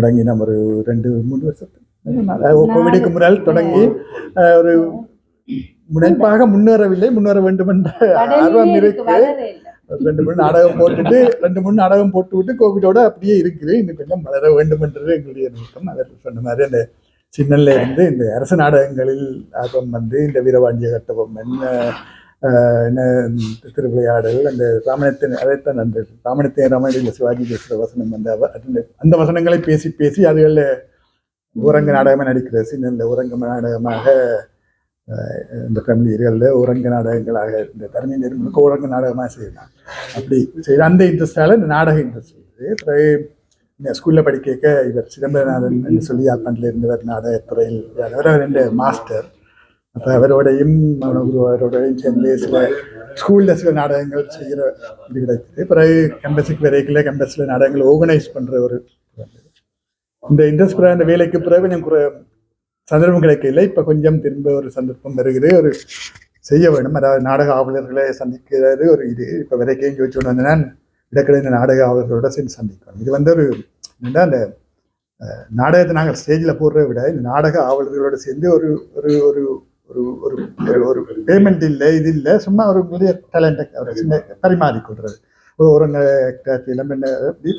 தொடங்கின ஒரு ரெண்டு மூணு வருஷத்துக்கு. கோவிடுக்கு முன்னால் தொடங்கி ஒரு முனைப்பாக முன்னேறவில்லை முன்னேற வேண்டும் என்ற ஆர்வம் இருக்கு. ரெண்டு மூணு நாடகம் போட்டுட்டு ரெண்டு மூணு நாடகம் போட்டு விட்டு கோவிடோட அப்படியே இருக்குது. இன்னும் கொஞ்சம் வளர வேண்டும் என்றது எங்களுடைய நோக்கம். அவர் சொன்ன மாதிரி அந்த சின்னல்ல இருந்து இந்த அரசு நாடகங்களில் ஆர்வம் வந்து இந்த வீரவாண்டிய கட்டபொம்மன் திருவிளையாடல் அந்த ராமணத்தின் அதைத்தான் அந்த ராமணத்தின் ராமாயணத்தில் சிவாஜி பேசுகிற வசனம் வந்து அந்த அந்த வசனங்களை பேசி பேசி அதுகளில் உறங்க நாடகமாக நடிக்கிற சின்ன உறங்க நாடகமாக இந்த ஃபேமிலிகளில் உறங்க நாடகங்களாக இந்த தரணி நிறுவனங்களுக்கு உறங்க நாடகமாக செய்யலாம் அப்படி செய்யற அந்த இன்ட்ரெஸ்டால இந்த நாடக இன்ட்ரெஸ்ட் இருக்குது பிறகு ஸ்கூலில் படிக்க இவர் சிதம்பரநாதன் சொல்லி யாழ்ப்பாணத்தில் இருந்தவர் நாடகத்துறையில் அவர் ரெண்டு மாஸ்டர். அப்போ அவரோடையும் அவரோடையும் சேர்ந்து சில ஸ்கூலில் சில நாடகங்கள் செய்கிற இது கிடைக்குது பிறகு கம்பஸுக்கு வரைக்கில் கம்பஸில் நாடகங்கள் ஆர்கனைஸ் பண்ணுற ஒரு இந்த இன்ட்ரெஸ்ட் பிறகு அந்த வேலைக்கு பிறகு கொஞ்சம் குறை சந்தர்ப்பம் கிடைக்கல இப்போ கொஞ்சம் திரும்ப ஒரு சந்தர்ப்பம் வருகிறது ஒரு செய்ய வேண்டும் அதாவது நாடக ஆவலர்களை சந்திக்கிறது ஒரு இது இப்போ வரைக்கும் யோசிச்சு கொண்டு வந்தேன்னா இடக்கிட இந்த நாடக ஆவலர்களோட சேர்ந்து சந்திக்கணும் இது வந்து ஒரு என்னென்னா அந்த நாடகத்தை நாங்கள் ஸ்டேஜில் போடுறத விட இந்த நாடக ஆவலர்களோட சேர்ந்து ஒரு ஒரு ஒரு ஒரு ஒரு ஒரு பேமெண்ட் இல்லை இது இல்லை சும்மா ஒரு பெரிய டேலண்ட்டை ஒரு சின்ன பரிமாறிக்கொள்றது. ஒரு ஒருங்க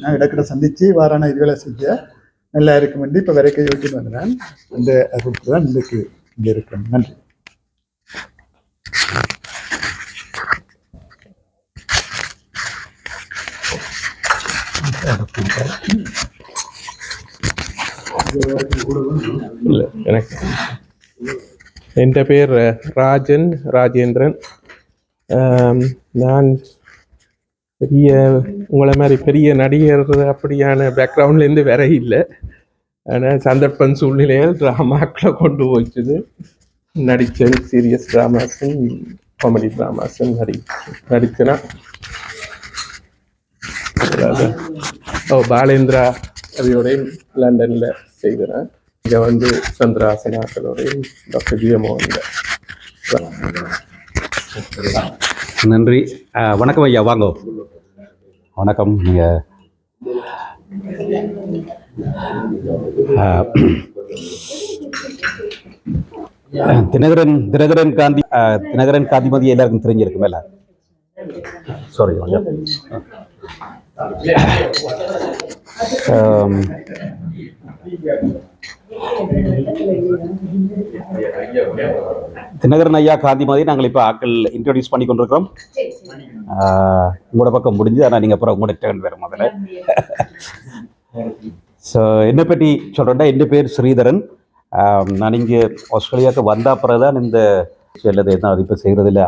நான் இடக்கிட சந்தித்து வாரான இதுகளை செஞ்ச நல்லா இருக்கும் இப்போ வரைக்கும் யோசிச்சு வந்தேன். அந்த அறிவிப்பு தான் இன்றைக்கு இங்கே இருக்கிறேன் நன்றி. இல்லை எனக்கு என் பேர் ராஜன் ராஜேந்திரன் நான் பெரிய உங்களை மாதிரி பெரிய நடிகர் அப்படியான பேக்ரவுண்ட்லேருந்து வேற இல்லை ஆனால் சந்தர்ப்பம் சூழ்நிலையில் ட்ராமாக்களை கொண்டு போச்சுது நடித்தேன் சீரியஸ் ட்ராமாஸும் காமெடி ட்ராமாஸும் நடி நடித்தனா அதாவது, ஓ பாலேந்திரா அவையோடையும் லண்டனில் செய்கிறேன் இங்கே வந்து சந்திராசனாக்களோடையும் டாக்டர் ஜிஎமோகன் நன்றி. வணக்கம் ஐயா வாங்க. வணக்கம் நீங்கள் தினகரன் தினகரன் காந்தி தினகரன் தினகரன் காந்திமதி எல்லாருக்கும் தெரிஞ்சிருக்கு மேல சாரி கொஞ்சம் தினகரன் ஐயா காந்தி மாதிரி நாங்கள் இப்போ ஆக்கள் இன்ட்ரடியூஸ் பண்ணி கொண்டிருக்கிறோம். உங்களோட பக்கம் முடிஞ்சு ஆனால் நீங்கள் அப்புறம் உங்களோட டேர்ன் வேறு முதல்ல. ஸோ என்னை பற்றி சொல்கிறேன்னா என் பேர் ஸ்ரீதரன். நான் இங்கே ஆஸ்திரேலியாவுக்கு வந்த அப்புறம் தான் இந்த அல்லது என்ன அது இப்போ செய்கிறதுல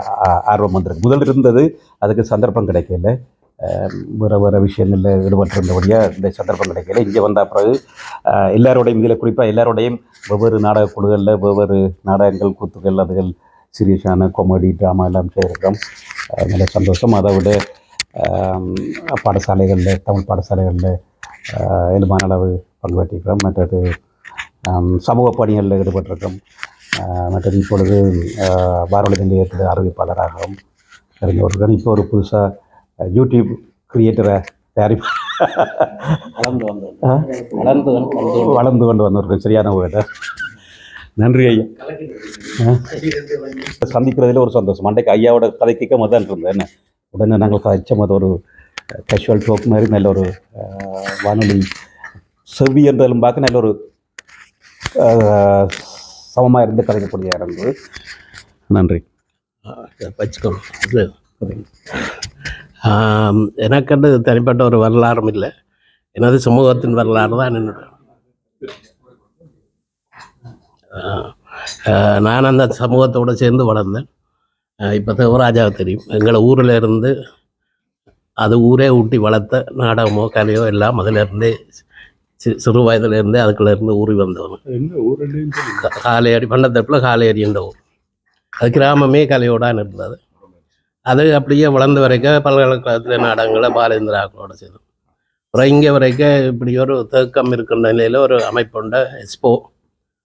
ஆர்வம் வந்திருக்கு. முதல் இருந்தது அதுக்கு சந்தர்ப்பம் கிடைக்கல. வேறு வேறு விஷயங்களில் ஈடுபட்டிருந்தபடியாக இந்த சந்தர்ப்பம் கிடைக்கல. இங்கே வந்த பிறகு எல்லாரோடையும் இதில் குறிப்பாக எல்லாரோடையும் வெவ்வேறு நாடக குழுக்களில் வெவ்வேறு நாடகங்கள் கூத்துக்கள் அதுகள் சீரியஸான காமெடி ட்ராமா எல்லாம் செய்திருக்கோம். நல்ல சந்தோஷம். அதை விட பாடசாலைகளில் தமிழ் பாடசாலைகளில் எலுமான அளவு பங்கு பெற்றிருக்கிறோம் மற்றது சமூக பணிகளில் ஈடுபட்டிருக்கிறோம். மற்றது இப்பொழுது ஆஹ், நிலையத்தில் அறிவிப்பாளராகவும் தெரிஞ்சவர்கள் இப்போ ஒரு புதுசாக யூடியூப் கிரியேட்டரை தயாரிப்பு வளர்ந்து வந்தோம் ஆ? வளர்ந்து வந்து வளர்ந்து கொண்டு வந்திருக்கோம் சரியான வேலை நன்றி ஐயா? சந்திக்கிறதுல ஒரு சந்தோஷம். அன்றைக்கு ஐயாவோட கதை கேட்க முதல் இருந்தேன். என்ன? உடனே நாங்கள் கதைச்ச அது ஒரு கேஷுவல் டோக் மாதிரி நல்ல ஒரு வானொலி செவ்வி என்றாலும் பார்க்க நல்ல ஒரு சமமாக இருந்து கதைக்கக்கூடிய இருந்தது நன்றி. வச்சுக்கணும் எனக்கென்று தனிப்பட்ட ஒரு வரலாறும் இல்லை. எனது சமூகத்தின் வரலாறு தான் என்னோட. நான் அந்த சமூகத்தோடு சேர்ந்து வளர்ந்தேன். இப்போ தேவராஜாவை தெரியும். எங்களை ஊரில் இருந்து அது ஊரே ஊட்டி வளர்த்த நாடகமோ கலையோ எல்லாம் அதிலிருந்தே சிறு வயதிலிருந்தே அதுக்குள்ளேருந்து ஊறி வந்தவன். காலையடி பண்டத்தப்பில் காலையடி என்ற ஊர். அது கிராமமே கலையோடான் இருந்தது. அது அப்படியே வளர்ந்து வரைக்கும் பல்கலைக்கழகத்தில் நாடகங்களை பாலேந்திராக்களோட செய்தோம். அப்புறம் இங்கே வரைக்கும் இப்படி ஒரு தேக்கம் இருக்கின்ற நிலையில் ஒரு அமைப்புண்ட எக்ஸ்போ.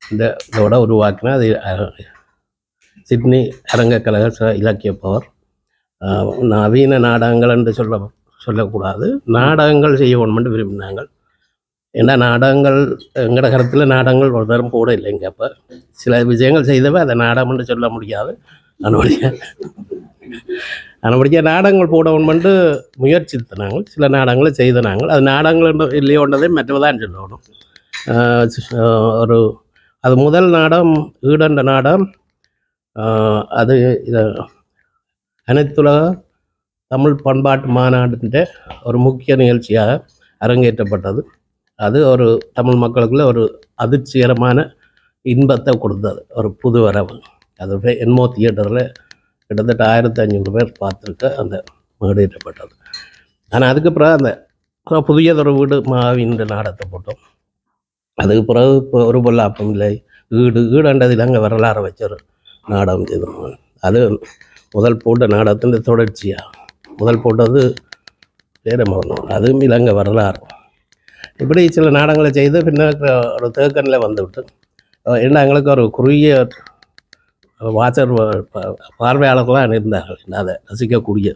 இந்த இதோட உருவாக்கினா அது சிட்னி அரங்கக்கழக இலக்கிய பவர் நவீன நாடகங்கள் என்று சொல்ல சொல்லக்கூடாது. நாடகங்கள் செய்ய விரும்பினாங்க. ஏன்னா நாடகங்கள் எங்கட கருத்தில் நாடகங்கள் ஒரு தரம் கூட இல்லைங்க அப்போ. சில விஷயங்கள் செய்தவ அதை நாடகம்னு சொல்ல முடியாது. அதனுடைய அதனுடைய நாடகங்கள் போடணும்னு முயற்சித்தனாங்க சில நாடகங்களை செய்தனாங்க அது நாடகங்கள் இல்லையோன்றதே மற்றதான் சொல்லணும். ஒரு அது முதல் நாடகம் ஈடண்ட நாடகம் அது இதை அனைத்துலக தமிழ் பண்பாட்டு மாநாடுன்ற ஒரு முக்கிய நிகழ்ச்சியாக அரங்கேற்றப்பட்டது. அது ஒரு தமிழ் மக்களுக்குள்ள ஒரு அதிர்ச்சிகரமான இன்பத்தை கொடுத்தது. ஒரு புது வரவு. அது என்மோ தியேட்டரில் கிட்டத்தட்ட ஆயிரத்தி ஐநூறு பேர் பார்த்துருக்க அந்த மேடையிடப்பட்டது. ஆனால் அதுக்கு பிறகு அந்த புதியதொரு வீடு மாவின்ற நாடகத்தை போட்டோம். அதுக்கு பிறகு இப்போ ஒரு பொல்லாப்பம் இல்லை. ஈடு ஈடுண்டதில் அங்கே வரலாறு வச்ச நாடகம் செய்தோம் அது முதல் போட்ட நாடகத்தின் தொடர்ச்சியாக முதல் போட்டது பேர மகனும் அதுவும் இலங்கை வரலாறு. இப்படி சில நாடகங்களை செய்து பின்னர் ஒரு தேக்கனில் வந்துவிட்டு அஹ் என்ன எங்களுக்கு ஒரு குறுகிய வாசர் பார்வையாளர்களாக இருந்தார்கள் அதை ரசிக்கக்கூடிய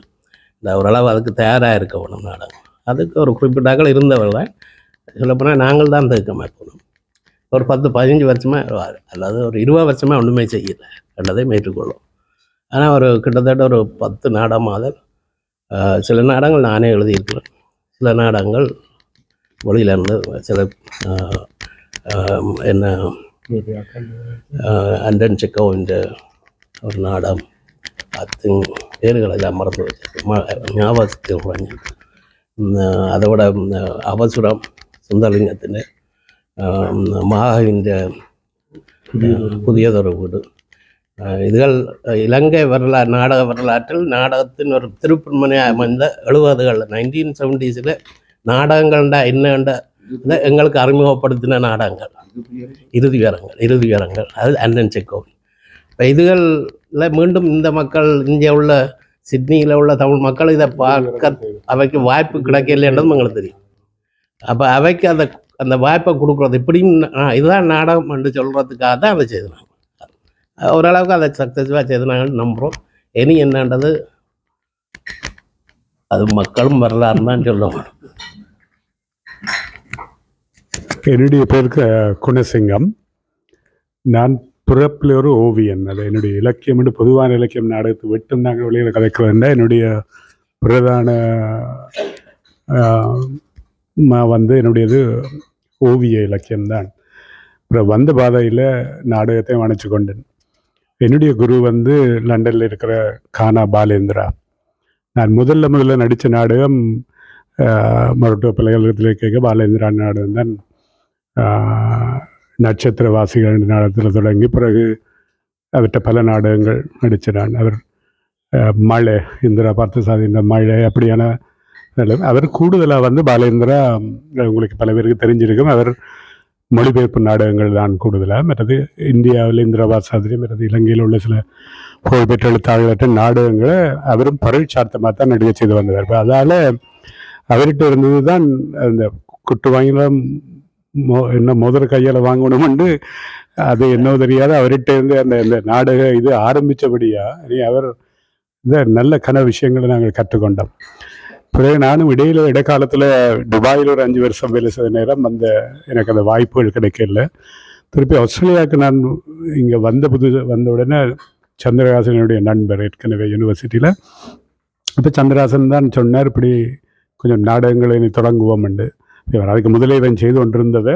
இந்த ஓரளவு அதுக்கு தயாராக இருக்க வேணும் நாடகம் அதுக்கு ஒரு குறிப்பிட்டாக்கள் இருந்தவர்கள் தான். சொல்லப்போனால் நாங்கள் தான் தேக்கமாக மாட்டோம் ஒரு பத்து பதினஞ்சு வருஷமாக அல்லது ஒரு இருபது வருஷமாக ஒன்றுமே செய்யலை. ரெண்டதையும் ஏற்றுக்கொள்ளும். ஆனால் ஒரு கிட்டத்தட்ட ஒரு பத்து நாடகமாக சில நாடகங்கள் நானே எழுதியிருக்கிறேன். சில நாடகங்கள் வெளியிலேருந்து சில என்ன அண்ட் தென் செக்கோ இந்த ஒரு நாடம் அது பேர்களெல்லாம் மறந்து வச்சு ஞாபகத்தில் குறைஞ்சு അതോടെ അവസുരം സുന്ദരലിംഗത്തിൻ്റെ മാഹിൻ്റെ പുതിയതൊരു വീട് இதுகள் இலங்கை வரலாறு நாடக வரலாற்றில் நாடகத்தின் ஒரு திருப்பன்மனையாக அமைந்த எழுபதுகளில் நைன்டீன் செவன்டீஸில் நாடகங்கள்டா என்னண்ட இதை எங்களுக்கு அறிமுகப்படுத்தின நாடகங்கள். இறுதி வீரங்கள் இறுதி வீரங்கள் அது அண்ணன் செக்கோவி இப்போ இதுகளில் மீண்டும் இந்த மக்கள் இங்கே உள்ள சிட்னியில் உள்ள தமிழ் மக்கள் இதை பார்க்க அவைக்கு வாய்ப்பு கிடைக்கலைன்றதும் எங்களுக்கு தெரியும். அப்போ அவைக்கு அந்த அந்த வாய்ப்பை கொடுக்குறது இப்படியும் இதுதான் நாடகம் என்று சொல்கிறதுக்காக தான் அதை செய்தினாங்க. ஓரளவுக்கு அதை சக்ஸஸ்ஃபுல்லாக செய்தாங்கன்னு நம்புகிறோம் இனி என்னன்றது அது மக்களும் வரலாறுன்னு தான் சொல்லுவாங்க என்னுடைய பேர் குணசிங்கம். நான் பிறப்பில் ஒரு ஓவியன். அது என்னுடைய இலக்கியம் என்று பொதுவான இலக்கியம். நாடகத்தை வெட்டும் நாங்கள் வெளியில் கலைக்கிறதுனா என்னுடைய பிரதான வந்து என்னுடையது ஓவிய இலக்கியம்தான் அப்புறம் வந்த பாதையில் நாடகத்தை வணைச்சு கொண்டேன். என்னுடைய குரு வந்து லண்டனில் இருக்கிற கானா பாலேந்திரா. நான் முதல்ல முதல்ல நடித்த நாடகம் மருத்துவ பல்கலைக்கழகத்தில் கேட்க பாலேந்திரா நாடகம் தான். நட்சத்திரவாசிகள் என்ற நாடகத்தில் தொடங்கி பிறகு அவர்கிட்ட பல நாடகங்கள் நடித்த அவர் மழை இந்திரா பார்த்தசாதி இந்த மழை அப்படியான அவர் கூடுதலாக வந்து பாலேந்திரா உங்களுக்கு பல பேருக்கு தெரிஞ்சிருக்கும். அவர் மொழிபெயர்ப்பு நாடகங்கள் தான் கூடுதலாக மற்றது இந்தியாவில் இந்திரா பாசாதிரி மற்றது இலங்கையில் உள்ள சில புகழ்பெற்ற எழுத்தாளர்களற்ற நாடகங்களை அவரும் பரீட்சார்த்தமாக தான் நடிகை செய்து வந்தார் அதால் அவர்கிட்ட இருந்தது தான் அந்த குட்டு வாங்கினா மோ என்ன முதல் கையால் வாங்கணும்னு அது என்ன தெரியாது. அவர்கிட்ட இருந்து அந்த இந்த நாடக இது ஆரம்பித்தபடியா அவர் இந்த நல்ல கன விஷயங்களை நாங்கள் கற்றுக்கொண்டோம். பிறகு நானும் இடையில இடைக்காலத்தில் துபாயில் ஒரு அஞ்சு வருஷம் வேலை செய்த நேரம் அந்த எனக்கு அந்த வாய்ப்புகள் கிடைக்கல. திருப்பி ஆஸ்திரேலியாவுக்கு நான் இங்கே வந்த புது வந்த உடனே சந்திரகாசனுடைய நண்பர் ஏற்கனவே யூனிவர்சிட்டியில் இப்போ சந்திரகாசன் தான் சொன்னார் இப்படி கொஞ்சம் நாடகங்களை தொடங்குவோம் தொடங்குவோம்ண்டு. இவர் அதுக்கு முதலே செய்து கொண்டிருந்ததை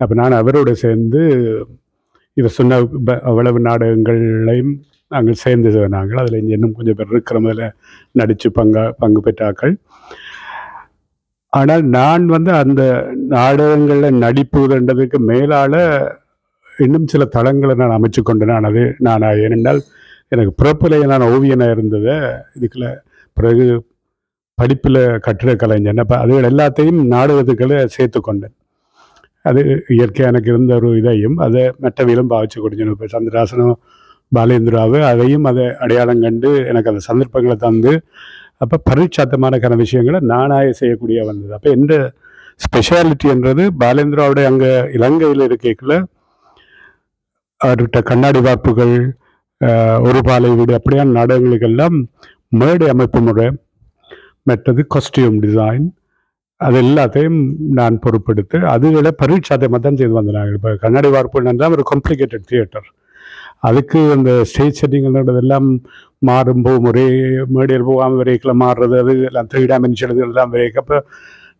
அப்போ நான் அவரோடு சேர்ந்து இவர் சொன்ன ப- அவ்வளவு நாடகங்களையும் நாங்கள் சேர்ந்து நாங்கள் அதில் இன்னும் கொஞ்சம் பேர் இருக்கிற முதல்ல நடித்து பங்கா பங்கு பெற்றாக்கள் ஆனால் நான் வந்து அந்த நாடகங்களில் நடிப்புன்றதுக்கு மேலால் இன்னும் சில தளங்களை நான் அமைச்சு கொண்டு நான் அது நான் ஏனென்றால் எனக்கு பிறப்பிலேயே நான் ஓவியனாக இருந்ததை இதுக்குள்ள பிறகு படிப்பில் கட்டிட கலைஞன் அப்போ அதுகள் எல்லாத்தையும் நாடகத்துக்களை சேர்த்து கொண்டேன் அது இயற்கையாக எனக்கு இருந்த ஒரு இதையும் அதை மற்றவையிலும் பாவிச்சு கொடுக்கணும் இப்போ சந்திராசனம் பாலேந்திராவு அதையும் அதை அடையாளம் கண்டு எனக்கு அந்த சந்தர்ப்பங்களை தந்து அப்போ பரிட்சாத்தமானக்கான விஷயங்களை நானாக செய்யக்கூடிய வந்தது. அப்போ எந்த ஸ்பெஷாலிட்டின்றது பாலேந்திராவுடைய அங்கே இலங்கையில் இருக்கைக்குள்ள அவர்கிட்ட கண்ணாடி வார்ப்புகள் ஒரு பாலை வீடு அப்படியான நாடகங்களுக்கெல்லாம் மேடை அமைப்பு முறை மற்றது காஸ்டியூம் டிசைன் அது எல்லாத்தையும் நான் பொறுப்பெடுத்து அதுகளை பரீட்சாத்தை மட்டும் செய்து வந்தேன். நாங்கள் இப்போ கண்ணாடி வார்ப்பு ஒரு காம்ப்ளிகேட்டட் தியேட்டர் அதுக்கு அந்த ஸ்டேஜ் செட்டிங்கிறதெல்லாம் மாறும் போகும் ஒரே மேடையில் போகாமல் வரைக்கில் மாறுறது அது எல்லாம் த்ரீ டைமென்ஷன் எல்லாம் வரைக்கும் அப்போ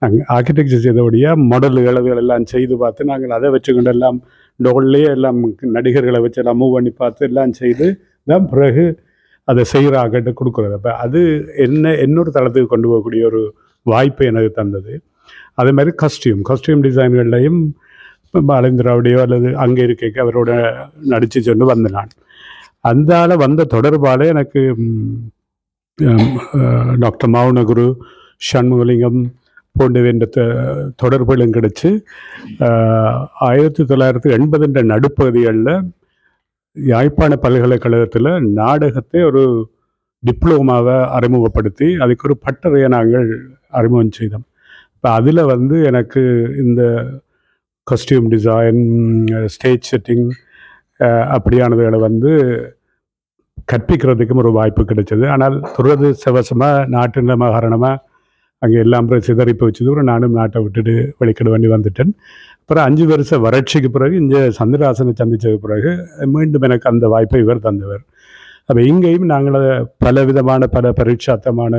நாங்கள் ஆர்கிடெக்சர் செய்தபடியாக மாடல் அளவுகள் எல்லாம் செய்து பார்த்து நாங்கள் அதை வச்சுக்கொண்டு எல்லாம் டோல்லையே எல்லாம் நடிகர்களை வச்சு எல்லாம் மூவ் பண்ணி பார்த்து எல்லாம் செய்து தான் பிறகு அதை செய்கிற கொடுக்குறது. அப்போ அது என்ன இன்னொரு தளத்துக்கு கொண்டு போகக்கூடிய ஒரு வாய்ப்பு எனக்கு தந்தது. அதே மாதிரி கஸ்டியூம் கஸ்டியூம் டிசைன்கள்லையும் பாலேந்திராவுடையோ அல்லது அங்கே இருக்க அவரோட நடித்து சென்று வந்தேன் நான். அந்தால வந்த தொடர்பால் எனக்கு டாக்டர் மௌனகுரு சண்முகலிங்கம் போன்றவென்ற தொடர்புகளும் கிடச்சி ஆயிரத்தி தொள்ளாயிரத்தி எண்பதுன்ற நடுப்பகுதிகளில் யாழ்ப்பாண பல்கலைக்கழகத்தில் நாடகத்தை ஒரு டிப்ளோமாவை அறிமுகப்படுத்தி அதுக்கு ஒரு பட்டறையை நாங்கள் அறிமுகம் செய்தோம். இப்போ அதில் வந்து எனக்கு இந்த கஸ்டியூம் டிசைன் ஸ்டேஜ் செட்டிங் அப்படியானதுகளை வந்து கற்பிக்கிறதுக்கும் ஒரு வாய்ப்பு கிடைச்சது. ஆனால் துரதிருஷ்டவசமாக நாட்டு காரணமாக அங்கே எல்லாம் சிதறிப்பு வச்சது ஒரு நானும் நாட்டை விட்டுட்டு வெளிக்கிட வேண்டி வந்துட்டேன். அப்புறம் அஞ்சு வருஷ வறட்சிக்கு பிறகு இங்கே சந்திராசனை சந்தித்தது பிறகு மீண்டும் எனக்கு அந்த வாய்ப்பை இவர் தந்தவர். அப்போ இங்கேயும் நாங்கள் பல விதமான பல பரீட்சாத்தமான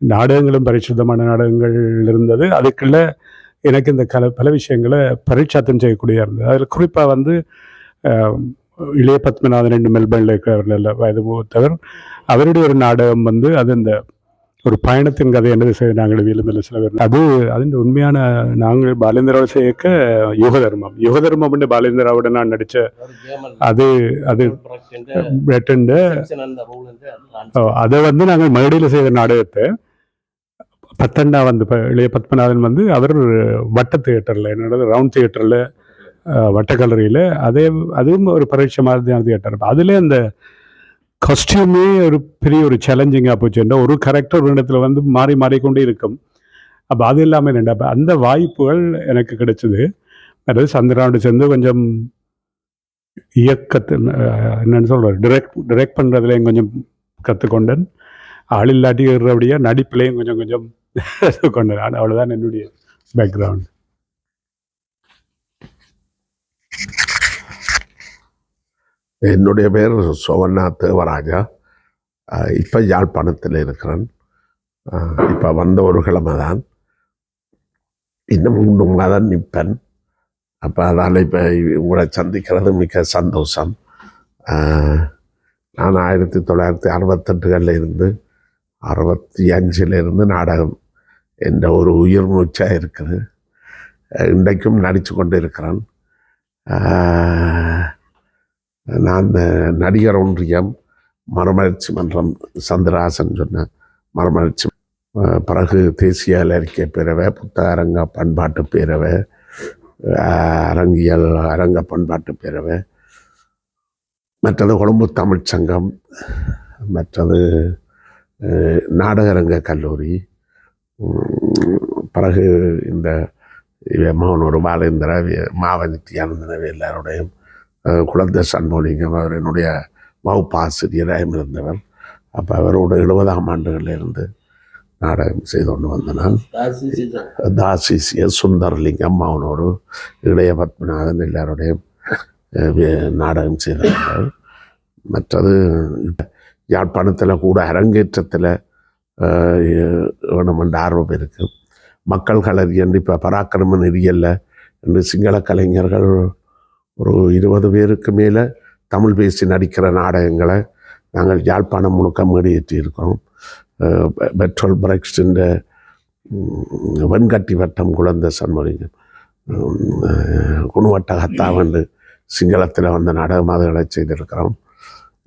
நாடகங்களும் பரிசுத்தமான நாடகங்கள் இருந்தது. அதுக்குள்ள எனக்கு இந்த கல பல விஷயங்களை பரீட்சாத்தம் செய்யக்கூடிய இருந்தது. அதில் குறிப்பாக வந்து இளைய பத்மநாதன் ரெண்டு மெல்பர்னில் இருக்கிறவர்கள் வயது மூத்தவர். அவருடைய ஒரு நாடகம் வந்து அது இந்த பயணத்தின் கதை என்னது? செய்து நாங்கள் வீலுமில்ல சில பேர். அது அதில் உண்மையான நாங்கள் பாலேந்திராவை சேர்க்க யுக தர்மம் யுக தர்மம் பாலேந்திராவோட நான் நடித்த அது அது பிரிட்டன்ல ஓ, அதை வந்து நாங்கள் மேடையில் செய்த நாடகத்தை பத்தண்டா வந்து இளைய பத்மநாதன் வந்து அவர் வட்ட தியேட்டரில் என்னோட ரவுண்ட் தியேட்டரில் வட்ட கல்லறையில் அதே அதுவும் ஒரு பரீட்சை மாதிரியான தியேட்டர். அதில் அந்த கஸ்டியூமே ஒரு பெரிய ஒரு சேலஞ்சிங்காக போச்சுன்னா ஒரு கரெக்டர் ஒரு இடத்துல வந்து மாறி மாறிக்கொண்டே இருக்கும். அப்போ அது இல்லாமல் என்னடா அந்த வாய்ப்புகள் எனக்கு கிடைச்சது. அதாவது சந்திராண்டு சேர்ந்து கொஞ்சம் இயக்கத்து என்னென்னு என்னன்னு சொல்கிறார் டிரெக்ட் டிரெக்ட் பண்ணுறதுலையும் கொஞ்சம் கற்றுக்கொண்டேன் ஆள் இல்லாட்டி இருக்கிறபடியா நடிப்புலையும் கொஞ்சம் கொஞ்சம் கொண்டேன் அவ்வளோதான் என்னுடைய பேக்ரவுண்ட் என்னுடைய பேர் சோவண்ணா தேவராஜா. இப்போ யாழ்ப்பாணத்தில் இருக்கிறேன். இப்போ வந்த ஒரு கிழமை தான் இன்னும் மூன்று மாதம் நிற்பேன். அப்போ அதனால் இப்போ உங்களை சந்திக்கிறது மிக சந்தோஷம். நான் ஆயிரத்தி தொள்ளாயிரத்தி அறுபத்தெட்டுகளில் இருந்து அறுபத்தி அஞ்சிலிருந்து நாடகம் என்ற ஒரு உயிர் மூச்சாக இருக்குது. இன்றைக்கும் நடித்து கொண்டு இருக்கிறேன் நான் நடிகர் ஒன்றியம் மறுமலர்ச்சி மன்றம் சந்திராசன் சொன்ன மறுமலர்ச்சி பிறகு தேசிய அறிக்கை பேரவை புத்தக அரங்க பண்பாட்டு பேரவை அரங்கியல் அரங்க பண்பாட்டு பேரவை மற்றது கொழும்பு தமிழ்ச் சங்கம் மற்றது நாடகரங்க கல்லூரி பிறகு இந்த மோகனூர் பாலேந்திர மாவனித்தியானந்தனவே எல்லாருடையும் அஹ், குழந்தை சண்முகலிங்கம் அவர் என்னுடைய வகுப்பாசிரியராகவும் இருந்தவர். அப்போ அவரோட எழுபதாம் ஆண்டுகளில் இருந்து நாடகம் செய்து கொண்டு வந்தனால் தாசிசிய சுந்தரலிங்கம் அவனோடு இளைய பத்மநாதன் எல்லாருடையும் நாடகம் செய்தார்கள் மற்றது யாழ்ப்பாணத்தில் கூட அரங்கேற்றத்தில் வேணுமென்ற ஆர்வம் இருக்குது மக்கள் கலரி என்று இப்போ பராக்கிரம நெறியல்ல என்று சிங்கள கலைஞர்கள் ஒரு இருபது பேருக்கு மேலே தமிழ் பேசி நடிக்கிற நாடகங்களை நாங்கள் யாழ்ப்பாணம் முழுக்க மேடியேற்றி இருக்கிறோம். பெட்ரோல் பிரக்ஸ்டின் வெண்கட்டி வட்டம் குழந்தை சண்முகம் குணவட்ட ஹத்தாவண்டு சிங்களத்தில் வந்த நாடகமாதங்களை செய்திருக்கிறோம்.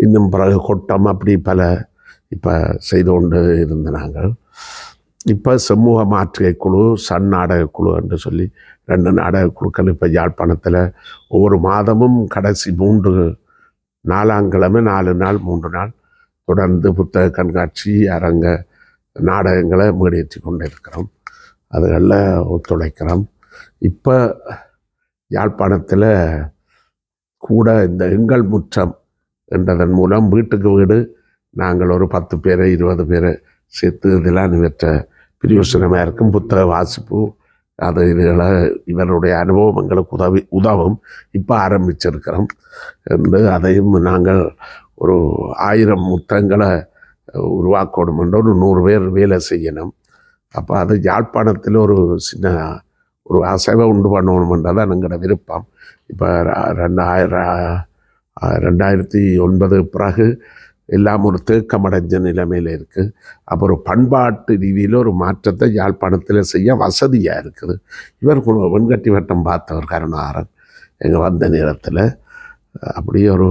இன்னும் பிறகு கொட்டம் அப்படி பல இப்போ செய்து கொண்டு இருந்த நாங்கள். இப்போ சமூக மாற்றுகை குழு சன் நாடக குழு என்று சொல்லி ரெண்டு நாடக குழுக்கள் இப்போ யாழ்ப்பாணத்தில் ஒவ்வொரு மாதமும் கடைசி மூன்று நாலாங்கிழமை நாலு நாள் மூன்று நாள் தொடர்ந்து புத்தக கண்காட்சி அரங்க நாடகங்களை மேடேற்றி கொண்டு இருக்கிறோம் அதுகளில் ஒத்துழைக்கிறோம். இப்போ யாழ்ப்பாணத்தில் கூட இந்த எங்கள் முற்றம் என்றதன் மூலம் வீட்டுக்கு வீடு நாங்கள் ஒரு பத்து பேரை இருபது பேரை சேர்த்து இதெல்லாம் இவற்றை பிரியோசனமாக இருக்கும். புத்தக வாசிப்பு அது இதுகளை இவருடைய அனுபவம் எங்களுக்கு உதவி உதவும். இப்போ ஆரம்பிச்சிருக்கிறோம். என்று அதையும் நாங்கள் ஒரு ஆயிரம் முத்தங்களை உருவாக்கணும் என்ற ஒரு நூறு பேர் வேலை செய்யணும். அப்போ அது யாழ்ப்பாணத்தில் ஒரு சின்ன ஒரு அசைவை உண்டு பண்ணணுமென்றதான் எங்களோட விருப்பம். இப்போ ரெண்டாயிரம் ரெண்டாயிரத்தி ஒன்பது பிறகு எல்லாம் ஒரு தேக்கமடைஞ்ச நிலைமையில் இருக்குது அப்புறம் பண்பாட்டு ரீதியில் ஒரு மாற்றத்தை யாழ்ப்பாணத்தில் செய்ய வசதியாக இருக்குது. இவர் வெண்கட்டி வட்டம் பார்த்தவர் கருணாகரன் எங்கள் வந்த நேரத்தில். அப்படியே ஒரு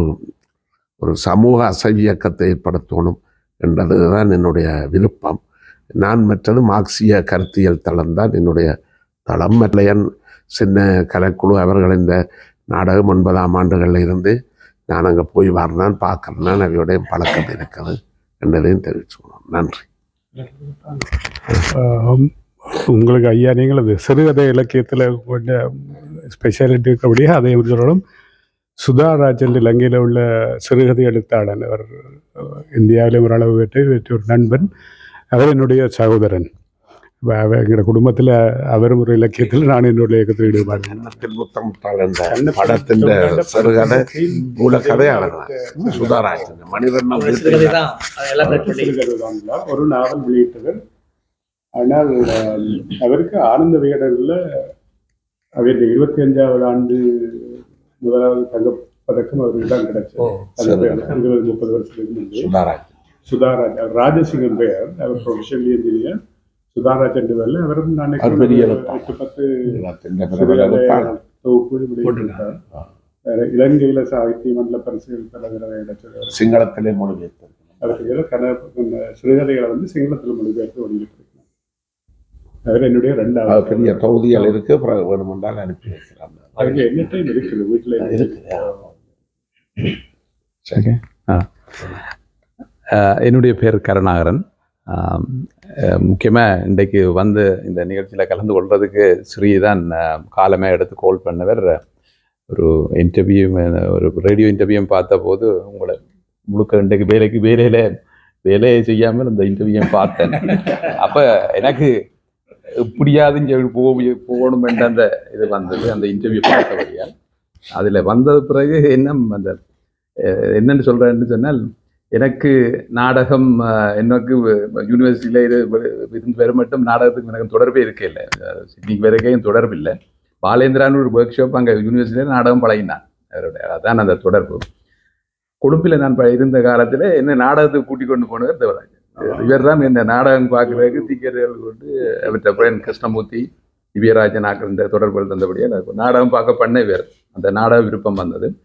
ஒரு சமூக அசவியக்கத்தை ஏற்படுத்தணும் என்றது தான் என்னுடைய விருப்பம். நான் மற்றது மார்க்சிய கருத்தியல் தளம் தான் என்னுடைய தளம். மெல்லையன் சின்ன கலைக்குழு அவர்கள் இந்த நாடகம் ஒன்பதாம் ஆண்டுகளில் இருந்து நான் அங்கே போய் வரேன் பார்க்குறேன் அவையோடைய பழக்கம் இருக்குது என்றதையும் தெரிவிச்சுக்கணும். நன்றி. உங்களுக்கு ஐயா நீங்களது சிறுகதை இலக்கியத்தில் கொஞ்சம் ஸ்பெஷாலிட்டி இருக்கபடியே அதை சொல்லணும். சுதாராஜன் இலங்கையில் உள்ள சிறுகதை எழுத்தாளன். அவர் இந்தியாவிலே ஓரளவு வெற்றி வெற்றி ஒரு நண்பன். அவர் என்னுடைய சகோதரன். எங்களோட குடும்பத்தில் அவரும் ஒரு இலக்கியத்தில் நான் என்னுடைய இயக்கத்தில் ஈடுபாடு கன்னத்தில் முத்தமிட்டால் என்ற படத்தின் சிறுகதை மூலக்கதை அவர் சுதாராஜன் மனிதன் ஒரு நாவல் வெளியிட்டவர். ஆனால் அவருக்கு ஆனந்த விகடனில் அவருடைய இருபத்தி அஞ்சாவது ஆண்டு முதலாவது தங்கப் பதக்கம் அவருக்கு தான் கிடைச்சது. முப்பது வருஷத்துக்கு முன்பு. சுதாராஜன். சுதாராஜ் அவர் ராஜசிங்கன் பெயர். அவர் ப்ரொஃபஷனல் இன்ஜினியர் பிரபல எழுத்தாளர். தொகுப்பு வெளியிட்டிருக்கார் வேற இலங்கையில சாகித்ய மண்டல பரிசுகள் கிடைச்சது சிங்களத்திலே மொழிபெயர்த்தது அவருக்கு கன சிறுகதைகளை வந்து சிங்களத்தில் மொழிபெயர்த்து வெளியிட்டிருக்கிறார். அவர் என்னுடைய ரெண்டாவது பெரிய தொகுதிகள் இருக்கு பிறகு வேணுமென்றால் அனுப்பி வைக்கிறாங்க அவங்க என்ன டைம் இருக்குது வீட்டில் இருக்குது. அஹ், என்னுடைய பேர் கருணாகரன். முக்கியமாக இன்றைக்கு வந்து இந்த நிகழ்ச்சியில் கலந்து கொள்வதுக்கு ஸ்ரீ தான் காலமே எடுத்து கால் பண்ணவர் ஒரு இன்டர்வியூ ஒரு ரேடியோ இன்டர்வியூ பார்த்தபோது உங்களை முழுக்க இன்றைக்கு வேலைக்கு வேலையில் வேலையை செய்யாமல் இந்த இன்டர்வியூ பார்த்தேன். அப்போ எனக்கு இப்படியாதுன்னு சொல்லி போக போகணும் என்ற அந்த இது வந்தது அந்த இன்டர்வியூ பார்த்தபடியால் அதில் வந்த பிறகு என்ன அந்த என்னென்னு சொல்கிறேன்னு சொன்னால் எனக்கு நாடகம் எனக்கு யூனிவர்சிட்டியில் இது இருந்து வர மட்டும் நாடகத்துக்கு எனக்கு தொடர்பே இருக்கே இல்லை. இன்னைக்கு வரைக்கும் தொடர்பு இல்லை. பாலேந்திரான்னு ஒரு ஒர்க் ஷாப் அங்கே யூனிவர்சிட்டியில் நாடகம் பழகினான் அவருடைய. அதான் அந்த தொடர்பு. கொழும்பில் நான் ப- இருந்த காலத்தில் என்ன நாடகத்துக்கு கூட்டிக் கொண்டு போனவர் தேவராஜன். இவர் தான் இந்த நாடகம் பார்க்குறதுக்கு தீக்கர்கள் கொண்டு அவர்கிட்ட பிரேன் கிருஷ்ணமூர்த்தி திவ்யராஜன் ஆக்கிற தொடர்புகள் தந்தபடியாக நாடகம் பார்க்க பண்ண இவர் அந்த நாடக விருப்பம் வந்தது.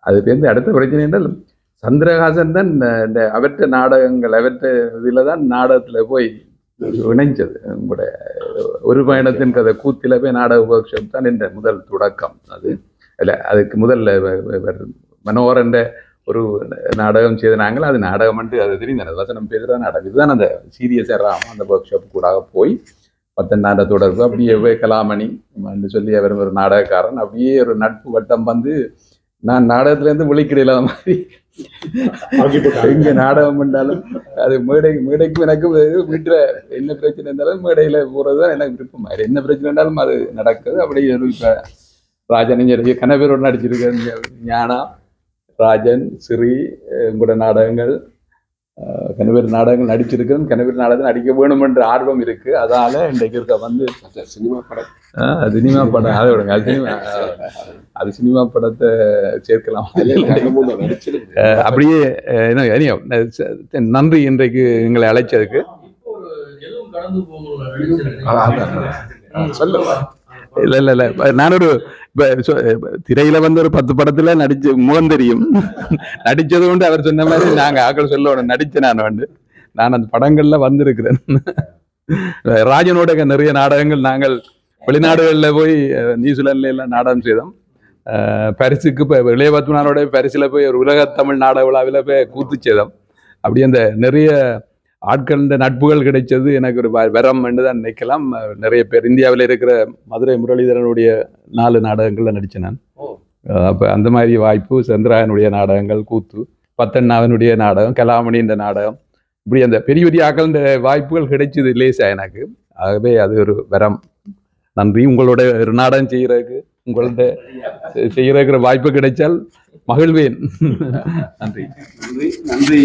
அது பேருந்து அடுத்த பிரச்சனை என்றால் சந்திரஹாசன் தான் இந்த- அவற்ற நாடகங்கள் அவற்ற இதில் தான் நாடகத்தில் போய் இணைஞ்சது. உங்களுடைய ஒரு பயணத்தின் கதை கூத்தில போய் நாடக ஒர்க் ஷாப் தான் என்ற முதல் தொடக்கம் அது. இல்லை அதுக்கு முதல்ல இவ- ஒரு நாடகம் செய்த நாங்கள் அது நாடகம் அது தெரியும் வசனம் பேசுகிற நாடகம். இதுதான் அந்த சீரியஸ் ராம அந்த ஒர்க் ஷாப் கூட போய் பத்தெண்டாண்ட தொடர்பு. அப்படியே போய் கலாமணி என்று சொல்லி அவர் ஒரு நாடகக்காரன். அப்படியே ஒரு நட்பு வட்டம் வந்து நான் நாடகத்துலேருந்து விழிக்கிடையில மாதிரி எங்க நாடகம் பண்ணாலும் அது மேடை மேடைக்கும் எனக்கும் வீட்டில் என்ன பிரச்சனை இருந்தாலும் மேடையில போறதுதான் எனக்கு விருப்பம். அது என்ன பிரச்சனை இருந்தாலும் அது நடக்குது. அப்படி இப்ப இப்போ ராஜன் இங்கே கனவேரோடு நடிச்சிருக்கேன் ஞானா ராஜன் ஸ்ரீ அஹ் உங்களோட நாடகங்கள் அஹ் கனவேர் நாடகங்கள் நடிச்சிருக்கேன் கனவேர் நாடகம் நடிக்க வேணுமென்ற ஆர்வம் இருக்கு. அதால இன்றைக்கு இருக்க வந்து சினிமா படம். சினிமா படம். அதை விடுங்க அது சினிமா அது சினிமா படத்தை சேர்க்கலாம். அப்படியே ச- நன்றி இன்றைக்கு எங்களை அழைச்சதுக்கு. இல்ல இல்ல இல்ல. நான் ஒரு திரையில வந்து ஒரு பத்து படத்துல நடிச்சு முகம் தெரியும். நடிச்சது கொண்டு அவர் சொன்ன மாதிரி நாங்க ஆக்கள் சொல்லணும் நடிச்ச நான் வந்து நான் அந்த படங்கள்ல வந்திருக்கிறேன். ராஜனோட நிறைய நாடகங்கள் நாங்கள் வெளிநாடுகளில் போய் நியூசிலாந்துல எல்லாம் நாடகம் செய்தோம். அஹ், பரிசுக்கு இப்போ இளையபத்மனாரோட பரிசுல போய் ஒரு உலக தமிழ் நாடக விழாவில் போய் கூத்து செய்தோம். அப்படி அந்த நிறைய ஆட்கள் நட்புகள் கிடைச்சது. எனக்கு ஒரு வரம் என்று தான் நினைக்கலாம். நிறைய பேர் இந்தியாவில் இருக்கிற மதுரை முரளிதரனுடைய நாலு நாடகங்கள்ல நடித்தேன் நான். அப்போ அந்த மாதிரி வாய்ப்பு சந்திராயனுடைய நாடகங்கள் கூத்து பத்தண்ணாவினுடைய நாடகம் கலாமணி இந்த நாடகம். இப்படி அந்த பெரிய பெரிய ஆக்கள் வாய்ப்புகள் கிடைச்சது லேசா எனக்கு. ஆகவே அது ஒரு வரம். நன்றி. உங்களோட ஒரு நாடகம் செய்யறதுக்கு உங்கள்ட்ட செய்யறதுக்கு வாய்ப்பு கிடைச்சால் மகிழ்வேன். நன்றி. நன்றி நன்றி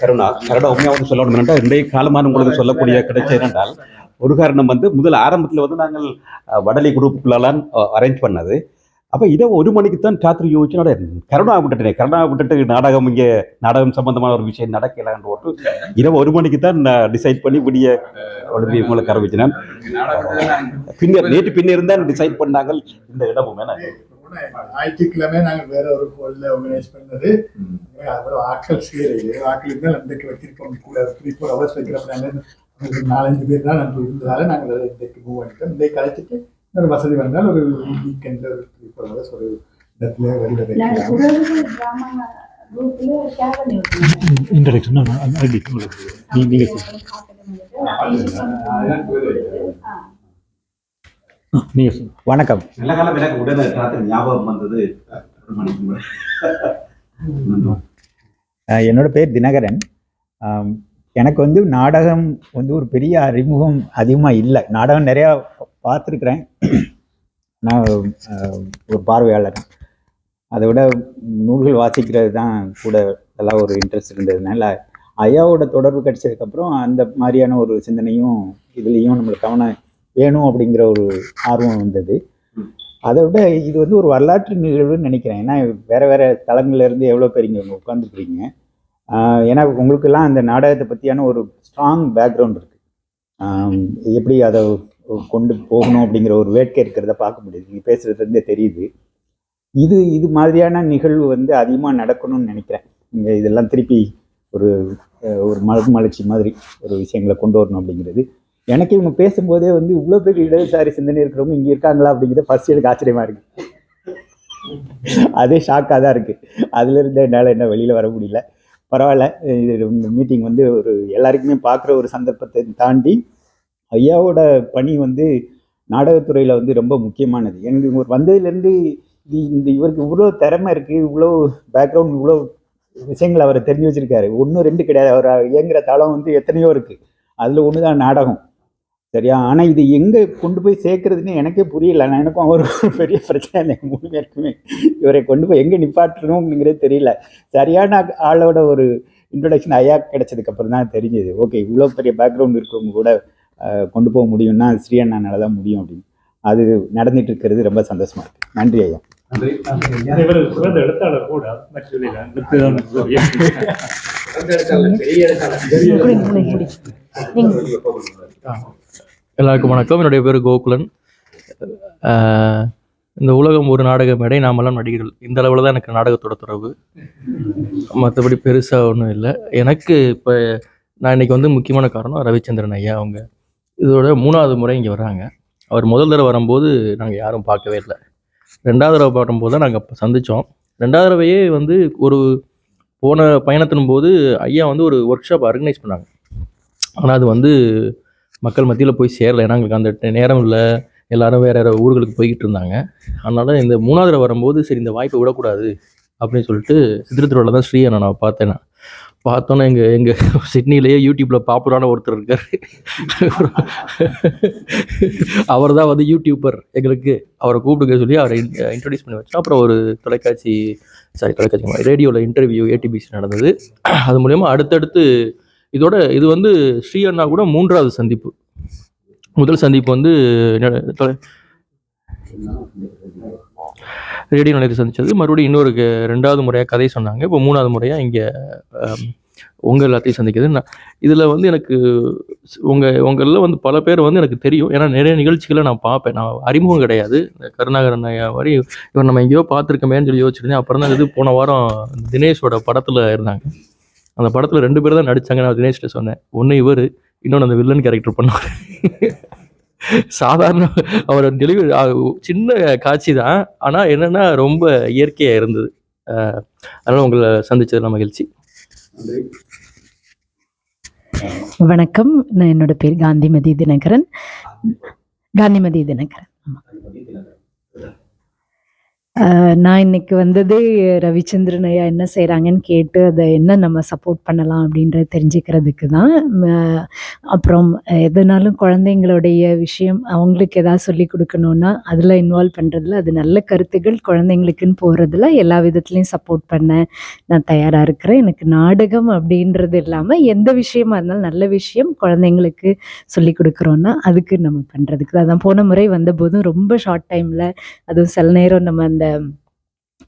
கருணா. கருணா உண்மையாக வந்து சொல்லணும் என்றால் இன்றைய காலமான உங்களுக்கு சொல்லக்கூடிய கிடைச்ச என்னென்றால் ஒரு காரணம் வந்து முதல் ஆரம்பத்தில் வந்து நாங்கள் வடலி குரூப்புக்குள்ளெல்லாம் அரேஞ்ச் பண்ணது. அப்போ இதை ஒரு மணிக்கு தான் ராத்திரி யோசிச்சு நட கருணா விட்டுட்டேன் கருணா விட்டுட்டு நாடகம் இங்கே நாடகம் சம்பந்தமான ஒரு விஷயம் நடக்கலான்னு போட்டு இரவு ஒரு மணிக்கு தான் நான் டிசைட் பண்ணி விடிய உடனே உங்களை கரவிச்சினேன். பின்னர் நேற்று பின்னர் தான் டிசைட் பண்ணாங்க இந்த இடமும் ஞாயிற்றுக்கிழமை நாங்கள் வேற ஒரு கோல்ல ஆர்கனைஸ் பண்ணது. அவ்வளோ ஆட்கள் சேரையில் ஆட்கள் இருந்தால் இன்றைக்கு வச்சிருக்கோம் கூட த்ரீ ஃபோர் ஹவர்ஸ் வைக்கிறப்ப நாங்கள் நாலஞ்சு பேர் தான் நம்ம இருந்ததால நாங்கள் இன்றைக்கு மூவ் பண்ணிட்டோம். இன்றைக்கு கழிச்சிட்டு வசதி வந்தால் ஒரு வீக்கெண்டில் ஒரு த்ரீ ஃபோர் ஹவர்ஸ் ஒரு இடத்துல வெளியில் வைக்கலாம் இன்ட்ரடக்ஷன் நீங்கள் நீங்கள் வணக்கம். நல்ல காலம் எனக்கு உடனே ராத்திரி ஞாபகம் வந்தது என்னோட பேர் தினகரன். எனக்கு வந்து நாடகம் வந்து ஒரு பெரிய அறிமுகம் அதிகமாக இல்லை. நாடகம் நிறையா பார்த்துருக்குறேன். நான் ஒரு பார்வையாளர். அதை விட நூல்கள் வாசிக்கிறது தான் கூட எல்லாம் ஒரு இன்ட்ரெஸ்ட் இருந்ததுனால ஐயாவோட தொடர்பு கிடைச்சதுக்கப்புறம் அந்த மாதிரியான ஒரு சிந்தனையும் இதுலேயும் நம்மளுக்கு கவனம் வேணும் அப்படிங்கிற ஒரு ஆர்வம் வந்தது. அதை விட இது வந்து ஒரு வரலாற்று நிகழ்வுன்னு நினைக்கிறேன். ஏன்னா வேறு வேறு தளங்கள்லேருந்து எவ்வளோ பேர் இங்கே உட்காந்துருக்கிறீங்க ஏன்னா உங்களுக்கெல்லாம் அந்த நாடகத்தை பற்றியான ஒரு ஸ்ட்ராங் பேக்ரவுண்ட் இருக்குது எப்படி அதை கொண்டு போகணும் அப்படிங்கிற ஒரு வேட்கை இருக்கிறத பார்க்க முடியுது. நீங்கள் பேசுகிறதுலேருந்தே தெரியுது. இது இது மாதிரியான நிகழ்வு வந்து அதிகமாக நடக்கணும்னு நினைக்கிறேன். இங்கே இதெல்லாம் திருப்பி ஒரு ஒரு மலர் மறுமலர்ச்சி மாதிரி ஒரு விஷயங்களை கொண்டு வரணும் அப்படிங்கிறது. எனக்கு இவங்க பேசும்போதே வந்து இவ்வளோ பெரிய இடதுசாரி சிந்தனை இருக்கிறவங்க இங்கே இருக்காங்களா அப்படிங்கிறது ஃபஸ்ட் எனக்கு ஆச்சரியமாக இருக்கு. அதே ஷாக்காக தான் இருக்குது அதுலேருந்து என்னால் என்ன வெளியில் வர முடியல. பரவாயில்ல. இது இந்த மீட்டிங் வந்து ஒரு எல்லாருக்குமே பார்க்குற ஒரு சந்தர்ப்பத்தை தாண்டி ஐயாவோட பணி வந்து நாடகத்துறையில் வந்து ரொம்ப முக்கியமானது. எனக்கு இவர் வந்ததுலேருந்து இது இந்த இவருக்கு இவ்வளோ திறமை இருக்குது இவ்வளோ பேக்ரவுண்ட் இவ்வளோ விஷயங்கள் அவரை தெரிஞ்சு வச்சுருக்காரு. ஒன்று ரெண்டு கிடையாது. அவர் இயங்குற தளம் வந்து எத்தனையோ இருக்குது அதில் ஒன்று தான் நாடகம். சரியா? ஆனால் இது எங்கே கொண்டு போய் சேர்க்குறதுன்னு எனக்கே புரியல. நான் எனக்கும் அவர் ஒரு பெரிய பிரச்சனை இல்லை. மூணு பேருக்குமே இவரை கொண்டு போய் எங்கே நிப்பாட்டணுங்கிறது தெரியல. சரியான ஆளோட ஒரு இன்ட்ரடக்ஷன் ஐயா கிடைச்சதுக்கப்புறம் தான் தெரிஞ்சது. ஓகே இவ்வளோ பெரிய பேக்ரவுண்ட் இருக்கவங்க கூட கொண்டு போக முடியும்னா ஸ்ரீ அண்ணானால தான் முடியும் அப்படின்னு. அது நடந்துட்டு இருக்கிறது ரொம்ப சந்தோஷமா இருக்கு. நன்றி ஐயா. எழுத்தாளர் கூட எல்லாருக்கும் வணக்கம். என்னுடைய பேர் கோகுலன். ஆஹ் இந்த உலகம் ஒரு நாடக மேடை நாமெல்லாம் நடிகர்கள். இந்த அளவில் தான் எனக்கு நாடகத்தோட தொடர்பு. மற்றபடி பெருசாக ஒன்றும் இல்லை. எனக்கு இப்போ நான் இன்னைக்கு வந்து முக்கியமான காரணம் ரவிச்சந்திரன் ஐயா அவங்க. இதோட மூணாவது முறை இங்கே வராங்க அவர் முதல் தடவை வரும்போது நாங்கள் யாரும் பார்க்கவே இல்லை. ரெண்டாவது தடவை பார்க்கும்போது தான் நாங்கள் சந்தித்தோம் ரெண்டாவது தடவையே வந்து ஒரு போன பயணத்தின் போது ஐயா வந்து ஒரு ஒர்க் ஷாப் ஆர்கனைஸ் பண்ணாங்க. ஆனால் அது வந்து மக்கள் மத்தியில் போய் சேரலை. ஏன்னா எங்களுக்கு அந்த நேரம் இல்லை. எல்லாரும் வேறு வேறு ஊர்களுக்கு போய்கிட்டு இருந்தாங்க. அதனால் இந்த மூணாவது தடவை வரும்போது சரி இந்த வாய்ப்பை விடக்கூடாது அப்படின்னு சொல்லிட்டு சித்திரத்திரோட தான் ஸ்ரீ நான் பார்த்தேன் நான். பார்த்தோன்னே எங்கள் எங்கள் சிட்னிலேயே யூடியூப்பில் பாப்புலரான ஒருத்தர் இருக்கார். அவர் தான் வந்து யூடியூபர் எங்களுக்கு. அவரை கூப்பிடுங்க சொல்லி அவரை இன்ட்ரடியூஸ் பண்ணி வச்சோம் அப்புறம் ஒரு தொலைக்காட்சி சாரி தொலைக்காட்சி ரேடியோவில் இன்டர்வியூ ஏடிபிசி நடந்தது. அது மூலயமா அடுத்தடுத்து இதோட இது வந்து ஸ்ரீ அண்ணா கூட மூன்றாவது சந்திப்பு. முதல் சந்திப்பு வந்து என்ன- தொலை- ரேடியோ நிலையத்தை சந்தித்தது மறுபடியும் இன்னொரு ரெண்டாவது முறையாக கதை சொன்னாங்க. இப்போ மூணாவது முறையாக இங்கே உங்கள் எல்லாத்தையும் சந்திக்கிறது நான் இதில் வந்து எனக்கு உங்கள் உங்களில் வந்து பல பேர் வந்து எனக்கு தெரியும். ஏன்னா நிறைய நிகழ்ச்சிகளை நான் பார்ப்பேன். நான் அறிமுகம் கிடையாது. இந்த கருணாகரன் மாதிரி இவர் நம்ம எங்கேயோ பார்த்துருக்கமேன்னு சொல்லி யோசிச்சிருந்தேன். அப்புறம் தான் இது போன வாரம் தினேஷோட படத்தில் இருந்தாங்க. அந்த படத்தில் ரெண்டு பேர் தான் நடித்தாங்க நான் தினேஷ்கிட்ட சொன்னேன். ஒன்று இவர் இன்னொன்று அந்த வில்லன் கேரக்டர் பண்ணுவார். சாதாரண அவர் டெலிவரி சின்ன காட்சி தான். ஆனால் என்னென்னா ரொம்ப இயற்கையாக இருந்தது. அதனால் அதனால உங்களை சந்தித்ததில் மகிழ்ச்சி. வணக்கம். நான் என்னோட பேர் காந்திமதி தினகரன். காந்திமதி தினகரன். நான் இன்னைக்கு வந்தது ரவிச்சந்திரன் ஐயா என்ன செய்கிறாங்கன்னு கேட்டு அதை என்ன நம்ம சப்போர்ட் பண்ணலாம் அப்படின்றத தெரிஞ்சுக்கிறதுக்கு தான். அப்புறம் எதுனாலும் குழந்தைங்களுடைய விஷயம் அவங்களுக்கு எதாவது சொல்லி கொடுக்கணுன்னா அதில் இன்வால்வ் பண்ணுறதுல அது நல்ல கருத்துக்கள் குழந்தைங்களுக்குன்னு போகிறதுல எல்லா விதத்துலேயும் சப்போர்ட் பண்ண நான் தயாராக இருக்கிறேன். எனக்கு நாடகம் அப்படின்றது இல்லாமல் எந்த விஷயமா இருந்தாலும் நல்ல விஷயம் குழந்தைங்களுக்கு சொல்லி கொடுக்குறோன்னா அதுக்கு நம்ம பண்ணுறதுக்கு தான். அதான் போன முறை வந்தபோதும் ரொம்ப ஷார்ட் டைமில் அதுவும் சில நேரம் நம்ம அந்த um,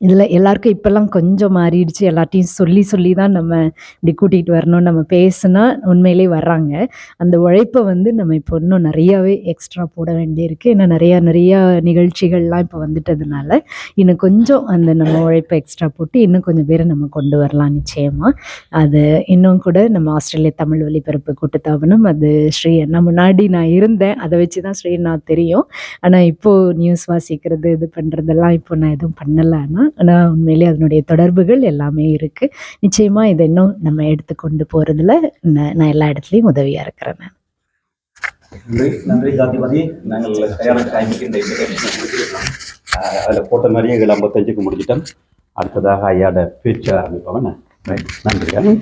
இதில் எல்லாருக்கும் இப்போல்லாம் கொஞ்சம் மாறிடுச்சு. எல்லாத்தையும் சொல்லி சொல்லி தான் நம்ம இப்படி கூட்டிகிட்டு வரணும் நம்ம பேசுனா உண்மையிலே வர்றாங்க. அந்த உழைப்பை வந்து நம்ம இப்போ இன்னும் நிறையாவே எக்ஸ்ட்ரா போட வேண்டியிருக்கு. ஏன்னா நிறையா நிறையா நிகழ்ச்சிகள்லாம் இப்போ வந்துட்டதுனால இன்னும் கொஞ்சம் அந்த நம்ம உழைப்பை எக்ஸ்ட்ரா போட்டு இன்னும் கொஞ்சம் பேரை நம்ம கொண்டு வரலாம் நிச்சயமாக அது இன்னும் கூட நம்ம ஆஸ்திரேலிய தமிழ் ஒலிபரப்பு கூட்டுத்தாபனம் அது ஸ்ரீ அண்ணா முன்னாடி நான் இருந்தேன். அதை வச்சு தான் ஸ்ரீ நான் தெரியும். ஆனால் இப்போது நியூஸ் வாசிக்கிறது இது பண்ணுறதெல்லாம் இப்போ நான் எதுவும் பண்ணலைன்னா ஆனால் உண்மையிலே அதனுடைய தொடர்புகள் எல்லாமே இருக்குது நிச்சயமாக இதை இன்னும் நம்ம எடுத்து கொண்டு போகிறதுல நான் எல்லா இடத்துலையும் உதவியாக இருக்கிறேன் நான். நன்றி. நன்றி காந்திமதி. நாங்கள் சரியான டைமுக்கு இந்த அதில் போட்ட மாதிரியே ஏழு ஐம்பத்தஞ்சுக்கு முடிச்சிட்டோம் அடுத்ததாக ஐயாட பேச்சு ஆரம்பிப்போம். நன்றி.